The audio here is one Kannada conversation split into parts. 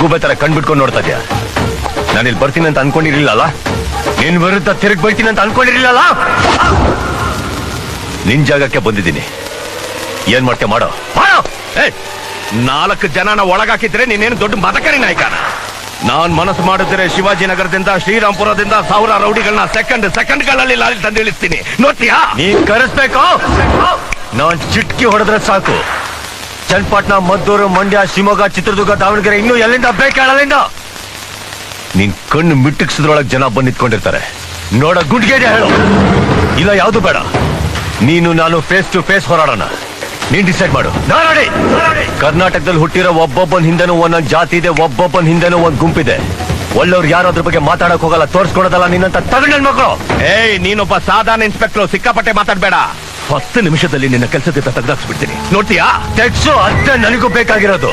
ಗೂಬೆ ತರ ಕಂಡ್ಬಿಟ್ಕೊಂಡು ನೋಡ್ತಾ ಇದ್ಯಾ ನಾನು ಇಲ್ಲಿ ಬರ್ತೀನಿ ಅಂತ ಅನ್ಕೊಂಡಿರ್ಲಿಲ್ಲಲ್ಲ? ನಿನ್ ವಿರುದ್ಧ ತಿರುಗಿ ಬರ್ತೀನಿ ಅಂತ ಅನ್ಕೊಂಡಿರ್ಲಿಲ್ಲ ನಿನ್ ಜಾಗಕ್ಕೆ ಬಂದಿದ್ದೀನಿ. ಏನ್ ಮಾಡ್ತೇ ಮಾಡೋ? ಮಾಡೋ! ನಾಲ್ಕು ಜನನ ಒಳಗಾಕಿದ್ರೆ ನೀನೇನು ದೊಡ್ಡ ಮದಕರಿ ನಾಯಕನ ನಾನ್ ಮನಸ್ಸು ಮಾಡಿದ್ರೆ ಶಿವಾಜಿನಗರದಿಂದ ಶ್ರೀರಾಮ್ಪುರದಿಂದ ಸಾವಿರ ರೌಡಿಗಳನ್ನ ಸೆಕೆಂಡ್ ಸೆಕೆಂಡ್ಗಳಲ್ಲಿ ಲಾಲಿ ತಂದಿಳಿಸ್ತೀನಿ. ನೋಡ್ತೀಯಾ? ನೀನ್ ಕರೆಸ್ಬೇಕು. ನಾನ್ ಚಿಟ್ಕಿ ಹೊಡೆದ್ರೆ ಸಾಕು. ಚನ್ನಪಟ್ಟಣ, ಮದ್ದೂರು, ಮಂಡ್ಯ, ಶಿವಮೊಗ್ಗ, ಚಿತ್ರದುರ್ಗ, ದಾವಣಗೆರೆ ಇನ್ನೂ ಎಲ್ಲಿಂದ ಬೇಕಾಳಲ್ಲಿಂದ ನೀನ್ ಕಣ್ಣು ಮಿಟ್ಟಿಕ್ಸದ್ರೊಳಗೆ ಜನ ಬಂದು ನಿಂತ್ಕೊಂಡಿರ್ತಾರೆ ನೋಡ, ಗುಡ್ಗೆ ಹೇಳು. ಇಲ್ಲ, ಯಾವ್ದು ಬೇಡ. ನೀನು, ನಾನು ಫೇಸ್ ಟು ಫೇಸ್ ಹೋರಾಡೋಣ. ನೀನ್ ಡಿಸೈಡ್ ಮಾಡು. ನಾರಾಡಿ ಕರ್ನಾಟಕದಲ್ಲಿ ಹುಟ್ಟಿರೋ ಒಬ್ಬೊಬ್ಬನ ಹಿಂದೆನೂ ಒಂದೊಂದ್ ಜಾತಿ ಇದೆ, ಒಬ್ಬೊಬ್ಬನ ಹಿಂದೆನೂ ಒಂದ್ ಗುಂಪಿದೆ. ಒಳ್ಳೆಯವ್ರು ಯಾರು ಅದ್ರ ಬಗ್ಗೆ ಮಾತಾಡಕ್ ಹೋಗಲ್ಲ ತೋರ್ಸ್ಕೊಡೋದಲ್ಲ ನಿನ್ನಂತ ತಗೊಂಡ್ ಮಕ್ಕಳು ಏಯ್, ನೀನೊಬ್ಬ ಸಾಧಾರಣ ಇನ್ಸ್ಪೆಕ್ಟರ್ ಸಿಕ್ಕಾಪಟ್ಟೆ ಮಾತಾಡ್ಬೇಡ. ಹತ್ತು ನಿಮಿಷದಲ್ಲಿ ನಿನ್ನ ಕೆಲಸದಿಂದ ತೆಗೆದಾಕ್ಸ್ಬಿಡ್ತೀನಿ. ನೋಡ್ತೀಯಾ? ತೆಗ್ಸು ಅಷ್ಟೇ ನನಗೂ ಬೇಕಾಗಿರೋದು.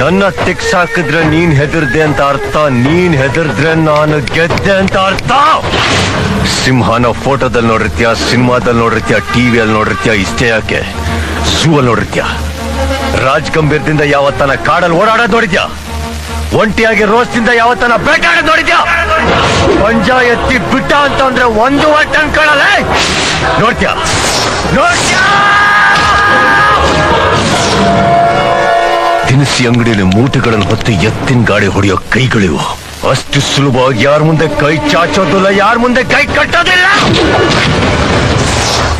ನನ್ನ ತೆಗ್ಸ್ ಹಾಕಿದ್ರೆ ನೀನ್ ಹೆದರ್ದೆ ಅಂತ ಅರ್ಥ, ನೀನ್ ಹೆದರ್ದ್ರೆ ನಾನು ಗೆದ್ದೆ ಅಂತ ಅರ್ಥ. ಸಿಂಹನ ಫೋಟೋದಲ್ಲಿ ನೋಡಿರ್ತೀಯ, ಸಿನಿಮಾದಲ್ಲಿ ನೋಡಿರ್ತೀಯ, ಟಿವಿಯಲ್ಲಿ ನೋಡಿರ್ತೀಯ, ಇಷ್ಟೇ ಯಾಕೆ? ಸೂ ಅಲ್ಲಿ ನೋಡಿರ್ತೀಯ? ರಾಜ್ ಗಂಭೀರದಿಂದ ಯಾವತ್ತನ ಕಾಡಲ್ಲಿ ಓಡಾಡೋದು ನೋಡಿದ್ಯಾ? ಒಂಟಿಯಾಗಿ ರೋಸ್ದಿಂದ ಯಾವತ್ತನ ಬೇಟಾಡ ನೋಡಿದ್ಯಾ? ಪಂಜಾಯತ್ತಿ ಬಿಟ್ಟ ಅಂತಂದ್ರೆ ಒಂದು ಒಟ್ಟು ಅನ್ಕೊಳ್ಳಲೇ ನೋಡ್ತೀಯ? ದಿನಸಿ ಅಂಗಡಿಯಲ್ಲಿ ಮೂಟೆಗಳನ್ನು ಹೊತ್ತು ಎತ್ತಿನ ಗಾಡಿ ಹೊಡೆಯೋ ಕೈಗಳಿವು. ಅಷ್ಟು ಸುಲಭವಾಗಿ ಯಾರ ಮುಂದೆ ಕೈ ಚಾಚೋದಿಲ್ಲ, ಯಾರ ಮುಂದೆ ಕೈ ಕಟ್ಟೋದಿಲ್ಲ.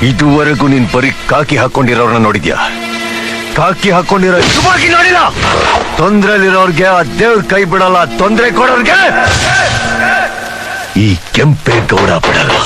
ಇದುವರೆಗೂ ನೀನ್ ಬರೀ ಕಾಕಿ ಹಾಕೊಂಡಿರೋರನ್ನ ನೋಡಿದ್ಯಾ? ಕಾಕಿ ಹಾಕೊಂಡಿರೋ ಇದುವಾಗಿ ನೋಡಿಲ್ಲ? ತೊಂದ್ರೆಲಿರೋರ್ಗೆ ಆ ದೇವ್ರ ಕೈ ಬಿಡಲ್ಲ, ತೊಂದ್ರೆ ಕೊಡೋರ್ಗೆ ಈ ಕೆಂಪೇಗೌಡ ಬಿಡಲ್ಲ.